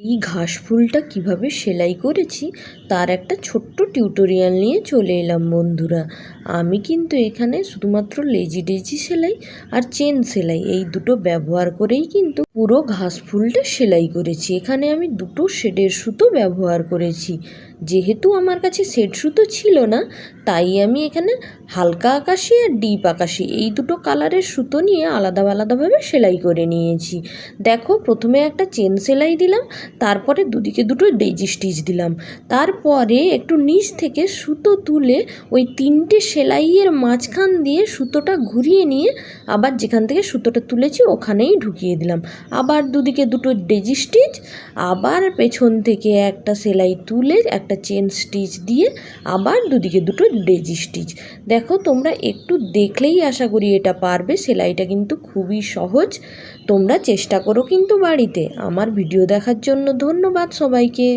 এই ঘাস ফুলটা কীভাবে সেলাই করেছি, তার একটা ছোট্ট টিউটোরিয়াল নিয়ে চলে এলাম বন্ধুরা। আমি কিন্তু এখানে শুধুমাত্র লেজি ডেজি সেলাই আর চেন সেলাই এই দুটো ব্যবহার করেই কিন্তু পুরো ঘাস ফুলটা সেলাই করেছি। এখানে আমি দুটো শেডের সুতো ব্যবহার করেছি। যেহেতু আমার কাছে শেড সুতো ছিল না, তাই আমি এখানে হালকা আকাশি আর ডিপ আকাশি এই দুটো কালারের সুতো নিয়ে আলাদা আলাদাভাবে সেলাই করে নিয়েছি। দেখো, প্রথমে একটা চেন সেলাই দিলাম, তারপরে দুদিকে দুটো ডেজি স্টিচ দিলাম। তারপরে একটু নিচ থেকে সুতো তুলে ওই তিনটে সেলাইয়ের মাঝখান দিয়ে সুতোটা ঘুরিয়ে নিয়ে আবার যেখান থেকে সুতোটা তুলেছি ওখানেই ঢুকিয়ে দিলাম। আবার দুদিকে দুটো ডেজি স্টিচ আবার পেছন থেকে একটা সেলাই তুলে একটা চেন স্টিচ দিয়ে আবার দুদিকে দুটো ডেজি স্টিচ দেখো, তোমরা একটু দেখলেই আশা করি এটা পারবে। সেলাইটা কিন্তু খুবই সহজ। তোমরা চেষ্টা করো কিন্তু বাড়িতে। আমার ভিডিও দেখার জন্য ধন্যবাদ সবাইকে।